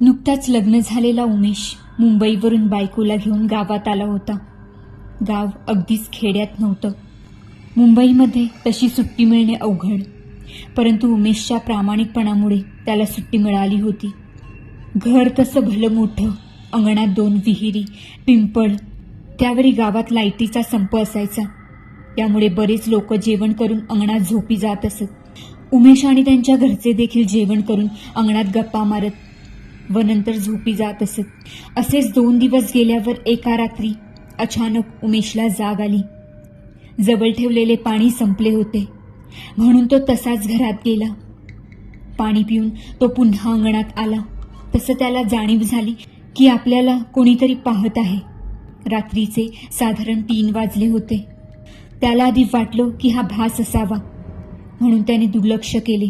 नुकताच लग्न झालेला उमेश मुंबईवरून बायकोला घेऊन गावात आला होता. गाव अगदीच खेड्यात नव्हतं. मुंबईमध्ये तशी सुट्टी मिळणे अवघड परंतु उमेशच्या प्रामाणिकपणामुळे त्याला सुट्टी मिळाली होती. घर तसं भलं मोठं अंगणात दोन विहिरी पिंपळ त्यावरी गावात लाईटीचा संप असायचा. त्यामुळे बरेच लोक जेवण करून अंगणात झोपी जात असत. उमेश आणि त्यांच्या घरचे देखील जेवण करून अंगणात गप्पा मारत व नंतर झोपी जात असत. असेच दोन दिवस गेल्यावर एका रात्री अचानक उमेशला जाग आली. जवळ ठेवलेले पाणी संपले होते. म्हणून तो तसाच घरात गेला. पाणी पिऊन तो पुन्हा अंगणात आला. तसं त्याला जाणीव झाली की आपल्याला कोणीतरी पाहत आहे. रात्रीचे साधारण तीन वाजले होते. त्याला आधी वाटलं की हा भास असावा. म्हणून त्याने दुर्लक्ष केले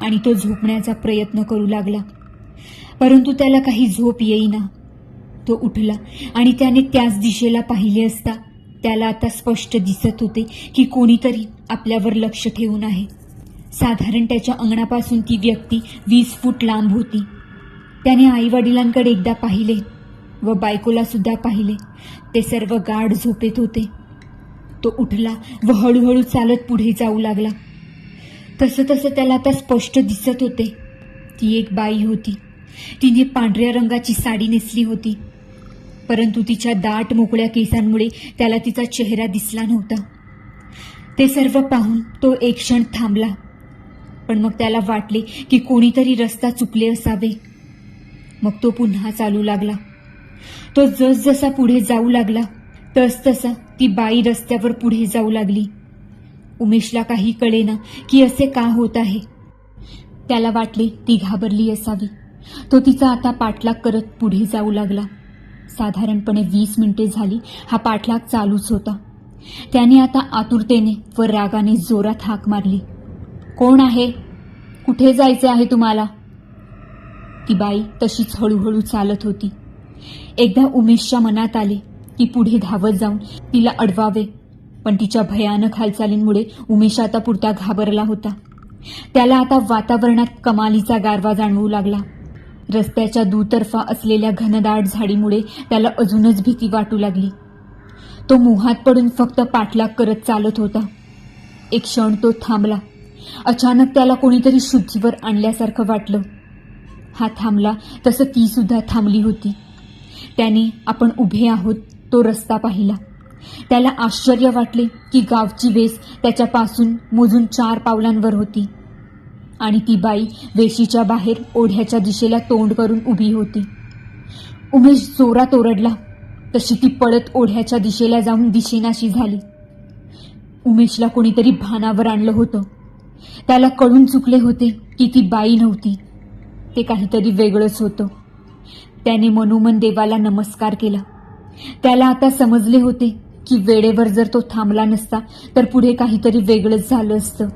आणि तो झोपण्याचा प्रयत्न करू लागला. परंतु त्याला काही झोप येईना. तो उठला आणि त्याने त्याच दिशेला पाहिले असता त्याला आता स्पष्ट दिसत होते की कोणीतरी आपल्यावर लक्ष ठेवून आहे. साधारण त्याच्या अंगणापासून ती व्यक्ती वीस फूट लांब होती. त्याने आईवडिलांकडे एकदा पाहिले व बायकोला सुद्धा पाहिले. ते सर्व गाढ झोपेत होते. तो उठला व हळूहळू चालत पुढे जाऊ लागला. तसं तसं त्याला आता स्पष्ट दिसत होते. ती एक बाई होती. तिने पांढऱ्या रंगाची साडी नेसली होती. परंतु तिच्या दाट मोकळ्या केसांमुळे त्याला तिचा चेहरा दिसला नव्हता. ते सर्व पाहून तो एक क्षण थांबला. पण मग त्याला वाटले की कोणीतरी रस्ता चुकले असावे. मग तो पुन्हा चालू लागला. तो जसजसा पुढे जाऊ लागला तसतसा ती बाई रस्त्यावर पुढे जाऊ लागली. उमेशला काही कळेना की असे का होत आहे. त्याला वाटले ती घाबरली असावी. तो तिचा आता पाठलाग करत पुढे जाऊ लागला. साधारणपणे वीस मिनिटे झाली हा पाठलाग चालूच होता. त्याने आता आतुरतेने व रागाने जोरात हाक मारली. कोण आहे? कुठे जायचे आहे तुम्हाला? ती बाई तशीच हळूहळू चालत होती. एकदा उमेशच्या मनात आले की पुढे धावत जाऊन तिला अडवावे पण तिच्या भयानक हालचालींमुळे उमेश आता पुरता घाबरला होता. त्याला आता वातावरणात कमालीचा गारवा जाणवू लागला. रस्त्याच्या दुतर्फा असलेल्या घनदाट झाडीमुळे त्याला अजूनच भीती वाटू लागली. तो मोहात पडून फक्त पाठलाग करत चालत होता. एक क्षण तो थांबला. अचानक त्याला कोणीतरी शुद्धीवर आणल्यासारखं वाटलं. हा थांबला तसं ती सुद्धा थांबली होती. त्याने आपण उभे आहोत तो रस्ता पाहिला. त्याला आश्चर्य वाटले की गावची वेस त्याच्यापासून मोजून चार पावलांवर होती. आणि ती बाई वेशीच्या बाहेर ओढ्याच्या दिशेला तोंड करून उभी होती. उमेश जोरात ओरडला. तशी ती पळत ओढ्याच्या दिशेला जाऊन दिशेनाशी झाली. उमेशला कोणीतरी भानावर आणलं होतं. त्याला कळून चुकले होते की ती बाई नव्हती. ते काहीतरी वेगळंच होतं. त्याने मनोमन देवाला नमस्कार केला. त्याला आता समजले होते की वेळेवर जर तो थांबला नसता तर पुढे काहीतरी वेगळंच झालं असतं.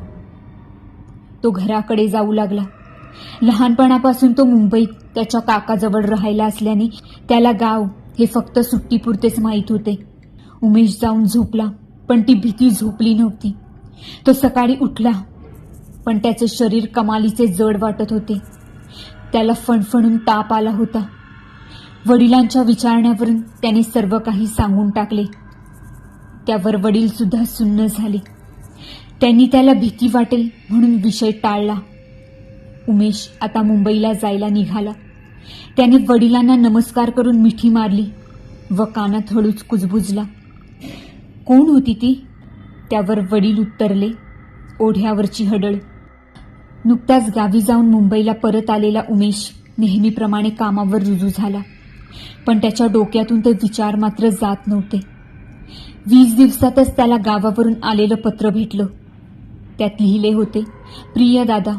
तो घराकडे जाऊ लागला. लहानपणापासून तो मुंबईत त्याच्या काकाजवळ राहायला असल्याने त्याला गाव हे फक्त सुट्टीपुरतेच माहीत होते. उमेश जाऊन झोपला पण ती भीती झोपली नव्हती. तो सकाळी उठला पण त्याचे शरीर कमालीचे जड वाटत होते. त्याला फणफणून ताप आला होता. वडिलांच्या विचारण्यावरून त्याने सर्व काही सांगून टाकले. त्यावर वडीलसुद्धा सुन्न झाले. त्यांनी त्याला भीती वाटेल म्हणून विषय टाळला. उमेश आता मुंबईला जायला निघाला. त्याने वडिलांना नमस्कार करून मिठी मारली व कानात हळूच कुजबुजला. कोण होती ती? त्यावर वडील उत्तरले. ओढ्यावरची हडळ. नुकताच गावी जाऊन मुंबईला परत आलेला उमेश नेहमीप्रमाणे कामावर रुजू झाला. पण त्याच्या डोक्यातून ते विचार मात्र जात नव्हते. वीस दिवसातच त्याला गावावरून आलेलं पत्र भेटलं. त्यात लिहिले होते प्रिय दादा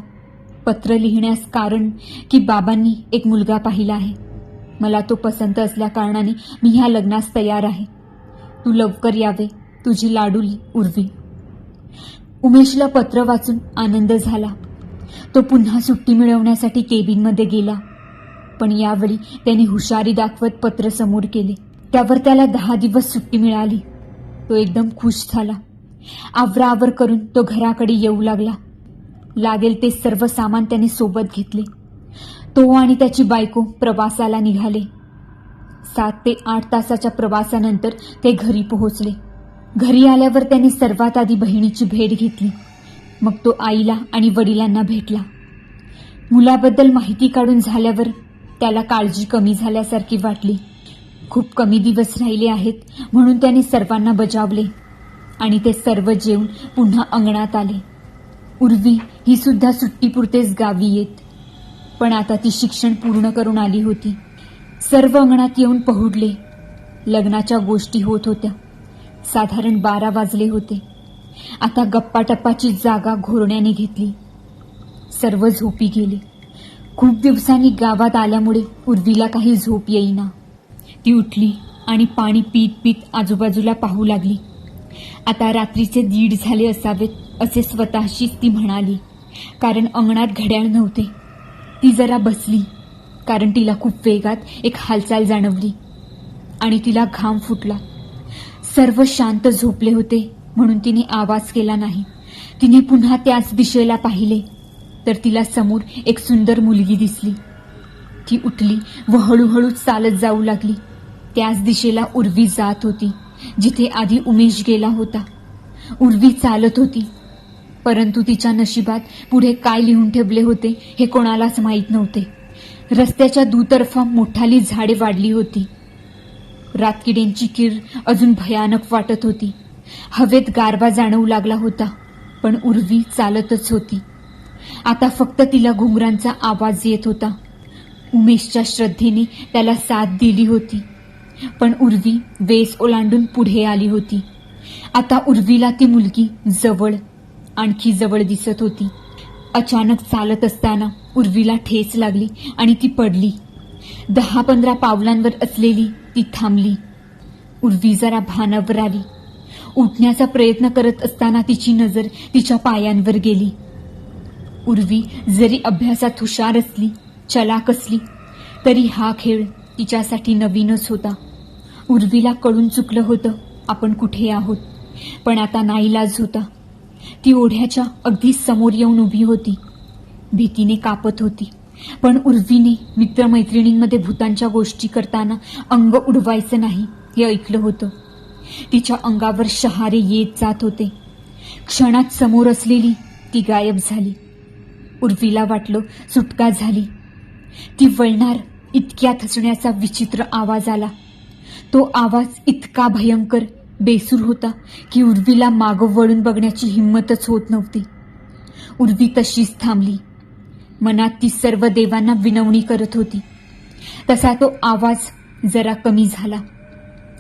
पत्र लिहिण्यास कारण की बाबांनी एक मुलगा पाहिला आहे. मला तो पसंत असल्या कारणाने मी ह्या लग्नास तयार आहे. तू लवकर यावे तुझी लाडूली उर्वी. उमेशला पत्र वाचून आनंद झाला. तो पुन्हा सुट्टी मिळवण्यासाठी केबिनमध्ये गेला. पण यावेळी त्याने हुशारी दाखवत पत्र समोर केले. त्यावर त्याला दहा दिवस सुट्टी मिळाली. तो एकदम खुश झाला. आवरावर करून तो घराकडे येऊ लागला. लागेल ते सर्व सामान त्याने सोबत घेतले. तो आणि त्याची बायको प्रवासाला निघाले. सात ते आठ तासाच्या प्रवासानंतर ते घरी पोहोचले. घरी आल्यावर त्याने सर्वात आधी बहिणीची भेट घेतली. मग तो आईला आणि वडिलांना भेटला. मुलाबद्दल माहिती काढून झाल्यावर त्याला काळजी कमी झाल्यासारखी वाटली. खूप कमी दिवस राहिले आहेत म्हणून त्याने सर्वांना बजावले. आणि ते सर्व जेवून पुन्हा अंगणात आले. उर्वी ही सुद्धा सुट्टीपुरतेच गावी येत. पण आता ती शिक्षण पूर्ण करून आली होती. सर्व अंगणात येऊन पहुडले. लग्नाच्या गोष्टी होत होत्या. साधारण बारा वाजले होते. आता गप्पाटप्पाची जागा घोरण्याने घेतली. सर्व झोपी गेले. खूप दिवसांनी गावात आल्यामुळे उर्वीला काही झोप येईना. ती उठली आणि पाणी पीत पीत आजूबाजूला पाहू लागली. आता रात्रीचे दीड झाले असावेत असे स्वतःशीच ती म्हणाली. कारण अंगणात घड्याळ नव्हते. ती जरा बसली कारण तिला खूप वेगात एक हालचाल जाणवली. आणि तिला घाम फुटला. सर्व शांत झोपले होते म्हणून तिने आवाज केला नाही. तिने पुन्हा त्याच दिशेला पाहिले तर तिला समोर एक सुंदर मुलगी दिसली. ती उठली व हळूहळू चालत जाऊ लागली. त्याच दिशेला उर्वी जात होती. जिथे आधी उमेश गेला होता. उर्वी चालत होती. परंतु तिच्या नशिबात पुढे काय लिहून ठेवले होते हे कोणालाच माहीत नव्हते. रस्त्याच्या दुतर्फा मोठाली झाडे वाढली होती. रातकिड्यांची किर अजून भयानक वाटत होती. हवेत गारवा जाणवू लागला होता पण उर्वी चालतच होती. आता फक्त तिला घुंगरांचा आवाज येत होता. उमेशच्या श्रद्धेने त्याला साथ दिली होती. पण उर्वी वेस ओलांडून पुढे आली होती. आता उर्वीला ती मुलगी जवळ आणखी जवळ दिसत होती. अचानक चालत असताना उर्वीला ठेच लागली आणि ती पडली. दहा पंधरा पावलांवर असलेली ती थांबली. उर्वी जरा भानावर आली. उठण्याचा प्रयत्न करत असताना तिची नजर तिच्या पायांवर गेली. उर्वी जरी अभ्यासात हुशार असली चलाक असली तरी हा खेळ तिच्यासाठी नवीनच होता. उर्वीला कळून चुकलं होतं. आपण कुठे आहोत? पण आता नाईलाज होता. ती ओढ्याच्या अगदी समोर येऊन उभी होती. भीतीने कापत होती. पण उर्वीने मित्रमैत्रिणींमध्ये भूतांच्या गोष्टी करताना अंग उडवायचं नाही हे ऐकलं होतं. तिच्या अंगावर शहारे येत जात होते. क्षणात समोर असलेली ती गायब झाली. उर्वीला वाटलं सुटका झाली. ती वळणार इतक्यात हसण्याचा विचित्र आवाज आला. तो आवाज इतका भयंकर बेसूर होता की उर्वीला मागं वळून बघण्याची हिंमतच होत नव्हती. उर्वी तशीच थांबली. मनात ती सर्व देवांना विनवणी करत होती. तसा तो आवाज जरा कमी झाला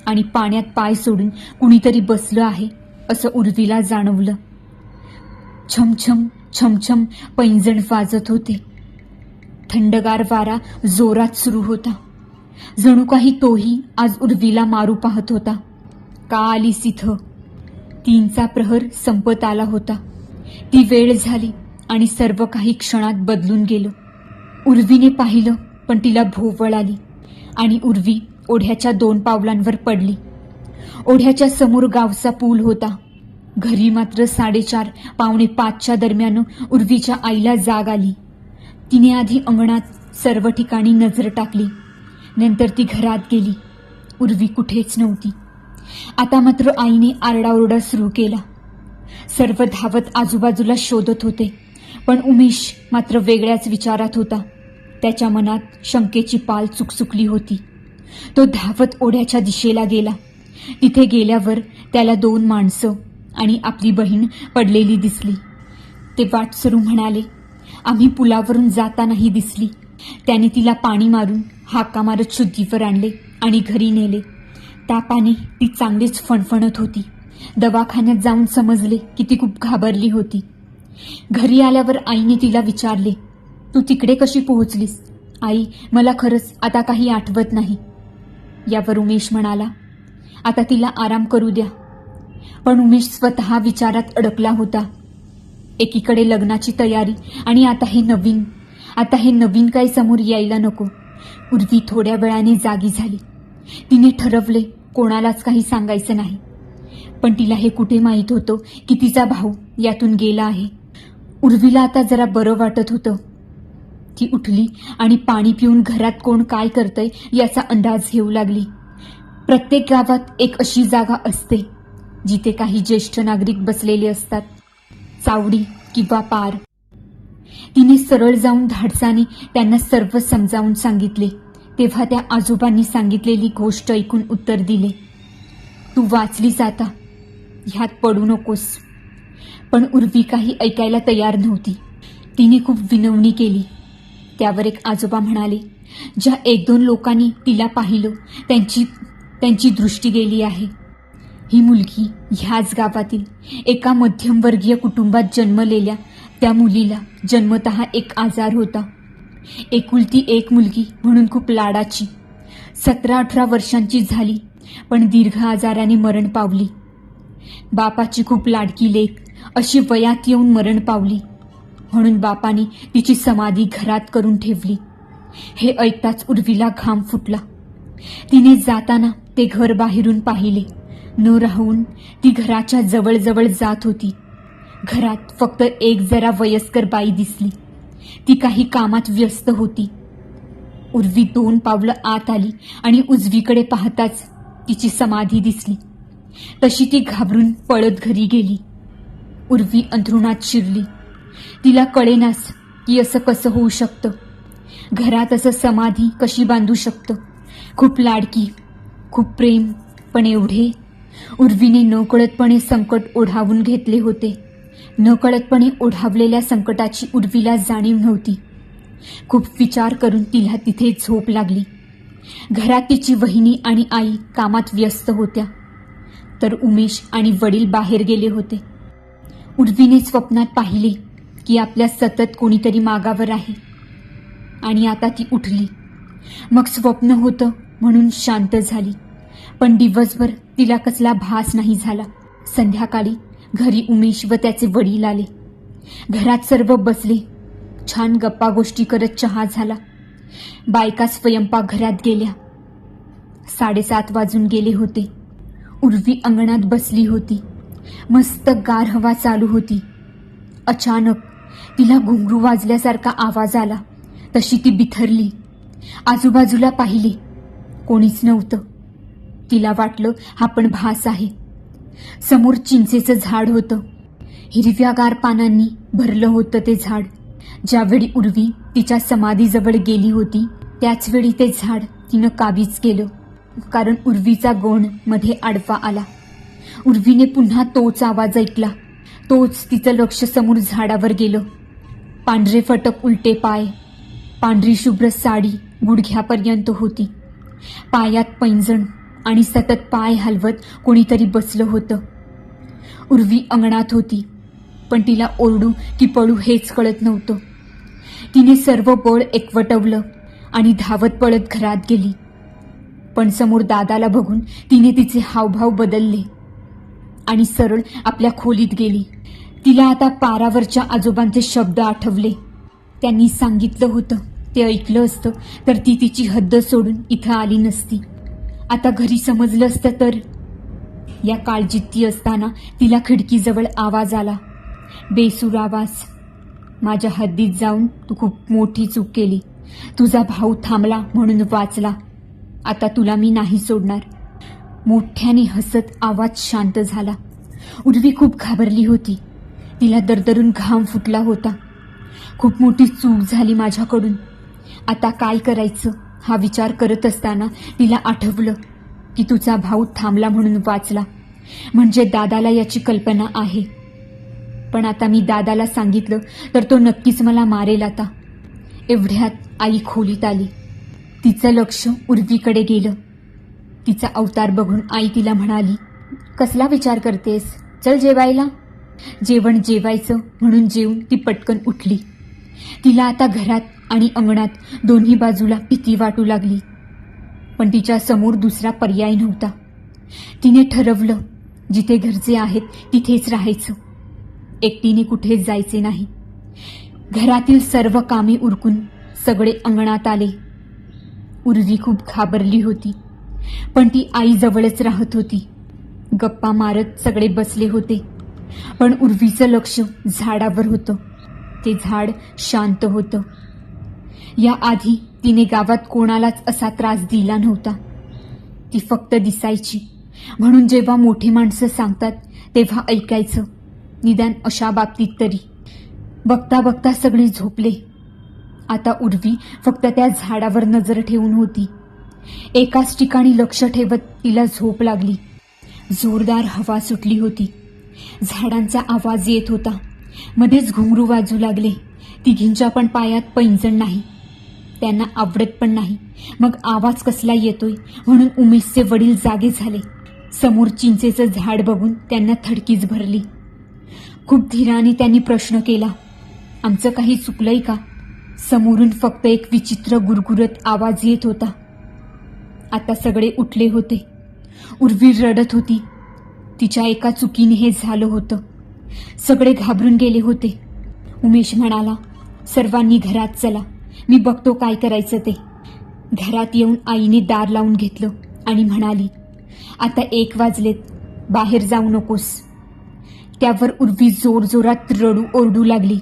आणि पाण्यात पाय सोडून कुणीतरी बसलं आहे असं उर्वीला जाणवलं. छमछम छमछम पैंजण वाजत होते. थंडगार वारा जोरात सुरू होता. जणू काही तोही आज उर्वीला मारू पाहत होता. का आलीस इथं तीनचा प्रहर संपत आला होता. ती वेळ झाली आणि सर्व काही क्षणात बदलून गेलं. उर्वीने पाहिलं पण तिला भोवळ आली आणि उर्वी ओढ्याच्या दोन पावलांवर पडली. ओढ्याच्या समोर गावचा पूल होता. घरी मात्र साडेचार पावणे पाचच्या दरम्यान उर्वीच्या आईला जाग आली. तिने आधी अंगणात सर्व ठिकाणी नजर टाकली. नंतर ती घरात गेली. उर्वी कुठेच नव्हती. आता मात्र आईने आरडाओरडा सुरू केला. सर्व धावत आजूबाजूला शोधत होते. पण उमेश मात्र वेगळ्याच विचारात होता. त्याच्या मनात शंकेची पाल चुकचुकली होती. तो धावत ओढ्याच्या दिशेला गेला. तिथे गेल्यावर त्याला दोन माणसं आणि आपली बहीण पडलेली दिसली. ते वाटसरू म्हणाले आम्ही पुलावरून जातानाही दिसली. त्याने तिला पाणी मारून हाका मारत शुद्धीवर आणले आणि घरी नेले. तापाने ती चांगलीच फणफणत होती. दवाखान्यात जाऊन समजले की ती खूप घाबरली होती. घरी आल्यावर आईने तिला विचारले तू तिकडे कशी पोहोचलीस? आई मला खरंच आता काही आठवत नाही. यावर उमेश म्हणाला आता तिला आराम करू द्या. पण उमेश स्वतः विचारात अडकला होता. एकीकडे लग्नाची तयारी आणि आता हे नवीन आता हे नवीन काही समोर यायला नको. उर्वी थोड्या वेळाने जागी झाली. तिने ठरवले कोणालाच काही सांगायचं नाही. पण तिला हे कुठे माहीत होतं की तिचा भाऊ यातून गेला आहे? उर्वीला आता जरा बरं वाटत होतं. ती उठली आणि पाणी पिऊन घरात कोण काय करतंय याचा अंदाज घेऊ लागली. प्रत्येक गावात एक अशी जागा असते जिथे काही ज्येष्ठ नागरिक बसलेले असतात. चावडी किंवा पार तिने सरळ जाऊन धाडसाने त्यांना सर्व समजावून सांगितले. तेव्हा त्या आजोबांनी सांगितलेली गोष्ट ऐकून उत्तर दिले. तू वाचली जाता. ह्यात पडू नकोस. पण उर्वी काही ऐकायला तयार नव्हती. तिने खूप विनवणी केली. त्यावर एक आजोबा म्हणाले ज्या एक दोन लोकांनी तिला पाहिलं त्यांची त्यांची दृष्टी गेली आहे. ही मुलगी ह्याच गावातील एका मध्यमवर्गीय कुटुंबात जन्मलेल्या त्या मुलीला जन्मत एक आजार होता. एकुलती एक मुलगी म्हणून खूप लाडाची. सतरा अठरा वर्षांची झाली पण दीर्घ आजाराने मरण पावली. बापाची खूप लाडकी लेख अशी वयात येऊन मरण पावली म्हणून बापाने तिची समाधी घरात करून ठेवली. हे ऐकताच उर्वीला घाम फुटला. तिने जाताना ते घर बाहेरून पाहिले. न राहून ती घराच्या जवळजवळ जात होती. घरात फक्त एक जरा वयस्कर बाई दिसली. ती काही कामात व्यस्त होती. उर्वी दोन पावलं आत आली आणि उजवीकडे पाहताच तिची समाधी दिसली. तशी ती घाबरून पळत घरी गेली. उर्वी अंथरुणात शिरली. तिला कळेनास की असं कसं होऊ शकतं. घरात असं समाधी कशी बांधू शकतं? खूप लाडकी खूप प्रेम पण एवढे? उर्वीने नकळतपणे संकट ओढावून घेतले होते. नकळतपणे ओढावलेल्या संकटाची उर्वीला जाणीव नव्हती. खूप विचार करून तिला तिथे झोप लागली. घरात तिची वहिनी आणि आई कामात व्यस्त होत्या. तर उमेश आणि वडील बाहेर गेले होते. उर्वीने स्वप्नात पाहिले की आपल्या सतत कोणीतरी मागावर आहे. आणि आता ती उठली. मग स्वप्न होतं म्हणून शांत झाली. पण दिवसभर तिला कसला भास नाही झाला. संध्याकाळी घरी उमेश व त्याचे वडील आले. घरात सर्व बसले. छान गप्पा गोष्टी करत चहा झाला. बायका स्वयंपाकघरात गेल्या. साडेसात वाजून गेले होते. उर्वी अंगणात बसली होती. मस्त गार हवा चालू होती. अचानक तिला घुंगरू वाजल्यासारखा आवाज आला. तशी ती बिथरली. आजूबाजूला पाहिले. कोणीच नव्हतं. तिला वाटलं हा पण भास आहे. समोर चिंचेचं झाड होतं. हिरव्यागार पानांनी भरलं होतं ते झाड. ज्यावेळी उर्वी तिच्या समाधीजवळ गेली होती त्याचवेळी ते झाड तिनं काबीज केलं. कारण उर्वीचा गोणमध्ये आडवा आला. उर्वीने पुन्हा तोच आवाज ऐकला. तोच तिचं लक्ष समोर झाडावर गेलं. पांढरे फटक उलटे पाय पांढरी शुभ्र साडी गुडघ्यापर्यंत होती. पायात पैंजण आणि सतत पाय हलवत कोणीतरी बसलं होतं. उर्वी अंगणात होती पण तिला ओरडू की पळू हेच कळत नव्हतं. तिने सर्व बळ एकवटवलं आणि धावत पळत घरात गेली. पण समोर दादाला बघून तिने तिचे हावभाव बदलले आणि सरळ आपल्या खोलीत गेली. तिला आता पारावरच्या आजोबांचे शब्द आठवले. त्यांनी सांगितलं होतं ते ऐकलं असतं तर ती तिची हद्द सोडून इथं आली नसती. आता घरी समजलं असतं तर? या काळजीत ती असताना तिला खिडकीजवळ आवाज आला. बेसूर आवाज माझ्या हद्दीत जाऊन तू खूप मोठी चूक केली. तुझा भाऊ थांबला म्हणून वाचला. आता तुला मी नाही सोडणार. मोठ्याने हसत आवाज शांत झाला. उर्वी खूप घाबरली होती. तिला दरदरून घाम फुटला होता. खूप मोठी चूक झाली माझ्याकडून. आता काय करायचं? हा विचार करत असताना तिला आठवलं की तुझा भाऊ थांबला म्हणून वाचला. म्हणजे दादाला याची कल्पना आहे. पण आता मी दादाला सांगितलं तर तो नक्कीच मला मारेल आता. एवढ्यात आई खोलीत आली. तिचं लक्ष उर्वीकडे गेलं. तिचा अवतार बघून आई तिला म्हणाली कसला विचार करतेस? चल जेवायला. जेवण जेवायचं म्हणून जेवून ती पटकन उठली. तिला आता घरात आणि अंगणात दोन्ही बाजूला भीती वाटू लागली. पण तिच्या समोर दुसरा पर्याय नव्हता. तिने ठरवलं जिथे घरचे आहेत तिथेच राहायचं. एकटीने कुठेच जायचे नाही. घरातील सर्व कामे उरकून सगळे अंगणात आले. उर्वी खूप घाबरली होती पण ती आईजवळच राहत होती. गप्पा मारत सगळे बसले होते पण उर्वीचं लक्ष झाडावर होतं. ते झाड शांत होतं. या आधी तिने गावात कोणालाच असा त्रास दिला नव्हता. ती फक्त दिसायची. म्हणून जेव्हा मोठी माणसं सांगतात तेव्हा ऐकायचं निदान अशा बाबतीत तरी. बघता बघता सगळे झोपले. आता उर्वी फक्त त्या झाडावर नजर ठेवून होती. एकाच ठिकाणी लक्ष ठेवत तिला झोप लागली. जोरदार हवा सुटली होती. झाडांचा आवाज येत होता. मध्येच घुंगरू वाजू लागले. तिघींच्या पण पायात पैंजण नाही. त्यांना आवडत पण नाही. मग आवाज कसला येतोय? म्हणून उमेशचे वडील जागे झाले. समोर चिंचेचं झाड बघून त्यांना थडकीच भरली. खूप धीराने त्यांनी प्रश्न केला आमचं काही चुकलंय का? समोरून फक्त एक विचित्र गुरगुरत आवाज येत होता. आता सगळे उठले होते. उर्वी रडत होती. तिच्या एका चुकीने हे झालं होतं. सगळे घाबरून गेले होते. उमेश म्हणाला सर्वांनी घरात चला. मी बघतो काय करायचं ते. घरात येऊन आईने दार लावून घेतलं आणि म्हणाली आता एक वाजलेत बाहेर जाऊ नकोस. त्यावर उर्वी जोरजोरात रडू ओरडू लागली.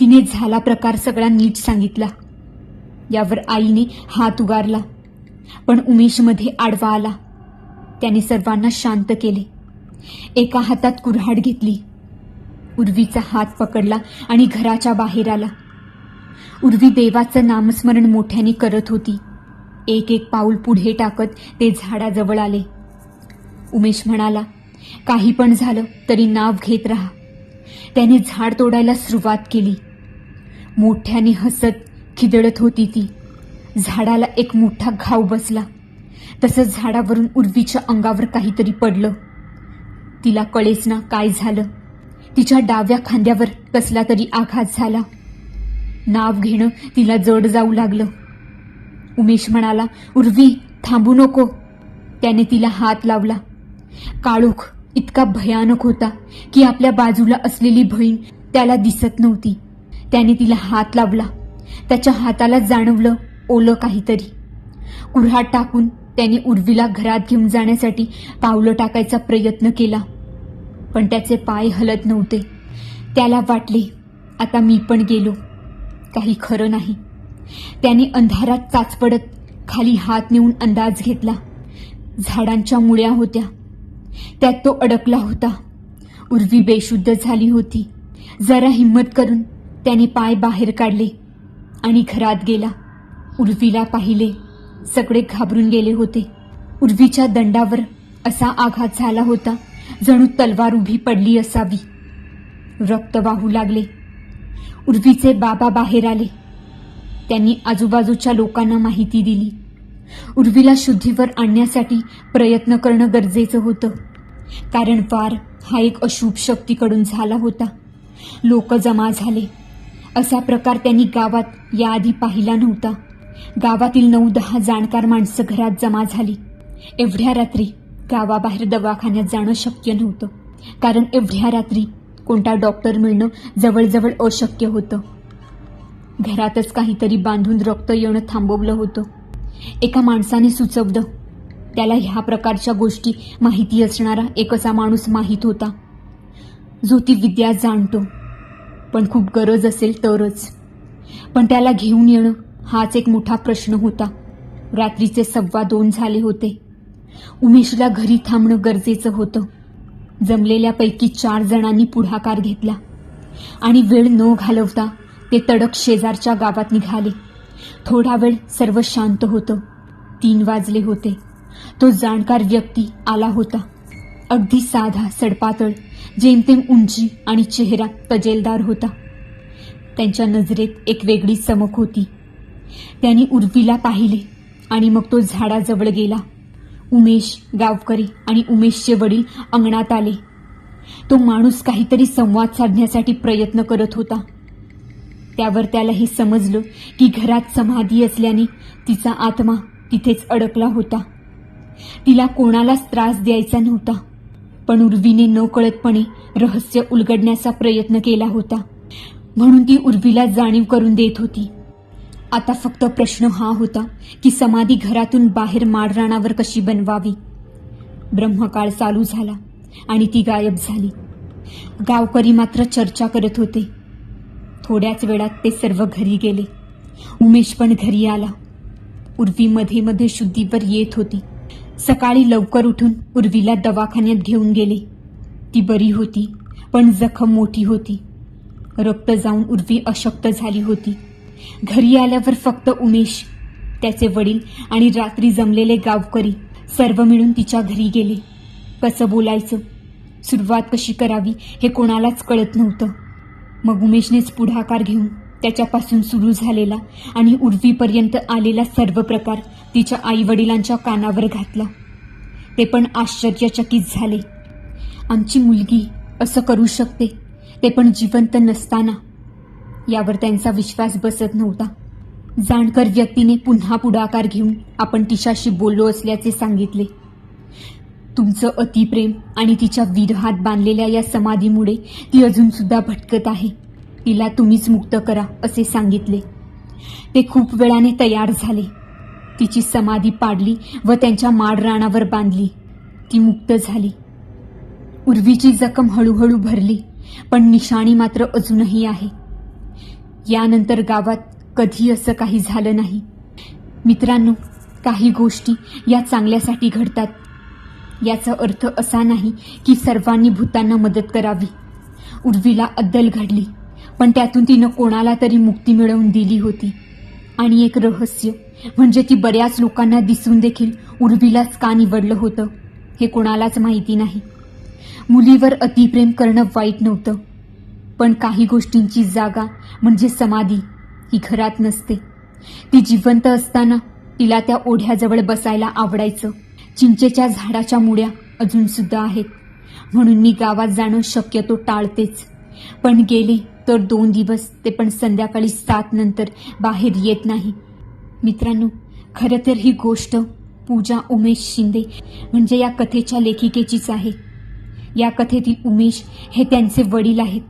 तिने झाला प्रकार सगळा नीट सांगितला. यावर आईने हात उगारला पण उमेशमध्ये आडवा आला. त्याने सर्वांना शांत केले. एका हातात कुऱ्हाड घेतली. उर्वीचा हात पकडला आणि घराच्या बाहेर आला. उर्वी देवाचं नामस्मरण मोठ्याने करत होती. एक एक पाऊल पुढे टाकत ते झाडाजवळ आले. उमेश म्हणाला काही पण झालं तरी नाव घेत राहा. त्याने झाड तोडायला सुरुवात केली. मोठ्याने हसत खिदळत होती ती. झाडाला एक मोठा घाव बसला. तसंच झाडावरून उर्वीच्या अंगावर काहीतरी पडलं. तिला कळेच ना काय झालं. तिच्या डाव्या खांद्यावर कसला तरी आघात झाला. नाव घेणं तिला जड जाऊ लागलं. उमेश म्हणाला उर्वी थांबू नको. त्याने तिला हात लावला. काळोख इतका भयानक होता की आपल्या बाजूला असलेली बहीण त्याला दिसत नव्हती. त्याने तिला हात लावला. त्याच्या हाताला जाणवलं ओलं काहीतरी. कुऱ्हाड टाकून त्याने उर्वीला घरात घेऊन जाण्यासाठी पावलं टाकायचा प्रयत्न केला. पण त्याचे पाय हलत नव्हते. त्याला वाटले आता मी पण गेलो. काही खरं नाही. त्याने अंधारात चाचपडत खाली हात नेऊन अंदाज घेतला. झाडांच्या मुळ्या होत्या. त्यात तो अडकला होता. उर्वी बेशुद्ध झाली होती. जरा हिंमत करून त्याने पाय बाहेर काढले आणि घरात गेला. उर्वीला पाहिले. सगळे घाबरून गेले होते. उर्वीच्या दंडावर असा आघात झाला होता जणू तलवार उभी पडली असावी. रक्त वाहू लागले. उर्वीचे बाबा बाहेर आले. त्यांनी आजूबाजूच्या लोकांना माहिती दिली. उर्वीला शुद्धीवर आणण्यासाठी प्रयत्न करणं गरजेचं होतं. कारण वार हा एक अशुभ शक्तीकडून झाला होता. लोक जमा झाले. असा प्रकार त्यांनी गावात याआधी पाहिला नव्हता. गावातील नऊ दहा जाणकार माणसं घरात जमा झाली. एवढ्या रात्री गावाबाहेर दवाखान्यात जाणं शक्य नव्हतं. कारण एवढ्या रात्री कोणता डॉक्टर मिळणं जवळजवळ अशक्य होतं. घरातच काहीतरी बांधून रक्त येणं थांबवलं होतं. एका माणसाने सुचवलं त्याला ह्या प्रकारच्या गोष्टी माहिती असणारा एक असा माणूस माहीत होता. जो ती विद्या जाणतो पण खूप गरज असेल तरच. पण त्याला घेऊन येणं हाच एक मोठा प्रश्न होता. रात्रीचे सव्वा दोन झाले होते. उमेशला घरी थांबणं गरजेचं होतं. जमलेल्यापैकी चार जणांनी पुढाकार घेतला. आणि वेळ न घालवता ते तडक शेजारच्या गावात निघाले. थोडा वेळ सर्व शांत होतं. तीन वाजले होते. तो जाणकार व्यक्ती आला होता. अगदी साधा सडपातळ जेमतेम उंची आणि चेहरा तजेलदार होता. त्यांच्या नजरेत एक वेगळी चमक होती. त्यांनी उर्वीला पाहिले आणि मग तो झाडाजवळ गेला. उमेश गावकरी आणि उमेशचे वडील अंगणात आले. तो माणूस काहीतरी संवाद साधण्यासाठी प्रयत्न करत होता. त्यावर त्याला हे समजलं की घरात समाधी असल्याने तिचा आत्मा तिथेच अडकला होता. तिला कोणालाच त्रास द्यायचा नव्हता पण उर्वीने नकळतपणे रहस्य उलगडण्याचा प्रयत्न केला होता. म्हणून ती उर्वीला जाणीव करून देत होती. आता फक्त प्रश्न हा होता की समाधी घरातून बाहेर माडराणावर कशी बनवावी? ब्रह्मकाळ चालू झाला आणि ती गायब झाली. गावकरी मात्र चर्चा करत होते. थोड्याच वेळात ते सर्व घरी गेले. उमेश पण घरी आला. उर्वी मध्ये मध्ये शुद्धीवर येत होती. सकाळी लवकर उठून उर्वीला दवाखान्यात घेऊन गेले. ती बरी होती पण जखम मोठी होती. रक्त जाऊन उर्वी अशक्त झाली होती. घरी आल्यावर फक्त उमेश त्याचे वडील आणि रात्री जमलेले गावकरी सर्व मिळून तिच्या घरी गेले. कसं बोलायचं? सुरुवात कशी करावी हे कोणालाच कळत नव्हतं. मग उमेशनेच पुढाकार घेऊन त्याच्यापासून सुरू झालेला आणि उर्वीपर्यंत आलेला सर्व प्रकार तिच्या आई वडिलांच्या कानावर घातला. ते पण आश्चर्यचकित झाले. आमची मुलगी असं करू शकते? ते पण जिवंत नसताना यावर त्यांचा विश्वास बसत नव्हता. जाणकर व्यक्तीने पुन्हा पुढाकार घेऊन आपण तिच्याशी बोललो असल्याचे सांगितले. तुमचं अतिप्रेम आणि तिच्या विरहात बांधलेल्या या समाधीमुळे ती अजूनसुद्धा भटकत आहे. तिला तुम्हीच मुक्त करा असे सांगितले. ते खूप वेळाने तयार झाले. तिची समाधी पाडली व त्यांच्या माडराणावर बांधली. ती मुक्त झाली. उर्वीची जखम हळूहळू भरली पण निशाणी मात्र अजूनही आहे. यानंतर गावात कधी असं काही झालं नाही. मित्रांनो काही गोष्टी या चांगल्यासाठी घडतात. याचा अर्थ असा नाही की सर्वांनी भूतांना मदत करावी. उर्वीला अद्दल घडली पण त्यातून तिनं कोणाला तरी मुक्ती मिळवून दिली होती. आणि एक रहस्य म्हणजे ती बऱ्याच लोकांना दिसून देखील उर्वीलाच का निवडलं होतं हे कोणालाच माहिती नाही. मुलीवर अतिप्रेम करणं वाईट नव्हतं. पण काही गोष्टींची जागा म्हणजे समाधी ही घरात नसते. ती जिवंत असताना तिला त्या ओढ्याजवळ बसायला आवडायचं. चिंचेच्या झाडाच्या मुळ्या अजून सुद्धा आहेत. म्हणून मी गावात जाणं शक्यतो टाळतेच. पण गेले तर दोन दिवस ते पण संध्याकाळी सात नंतर बाहेर येत नाही. मित्रांनो खरं तर ही गोष्ट पूजा उमेश शिंदे म्हणजे या कथेच्या लेखिकेचीच आहे. या कथेतील उमेश हे त्यांचे वडील आहेत.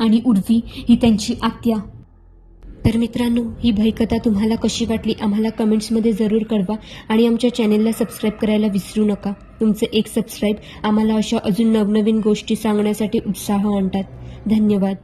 आणि उर्वी ही त्यांची आत्या. तर मित्रांनो ही भयकथा तुम्हाला कशी वाटली आम्हाला कमेंट्समध्ये जरूर कळवा आणि आमच्या चॅनेलला सबस्क्राईब करायला विसरू नका. तुमचं एक सबस्क्राईब आम्हाला अशा अजून नवनवीन गोष्टी सांगण्यासाठी उत्साह आणतात. धन्यवाद.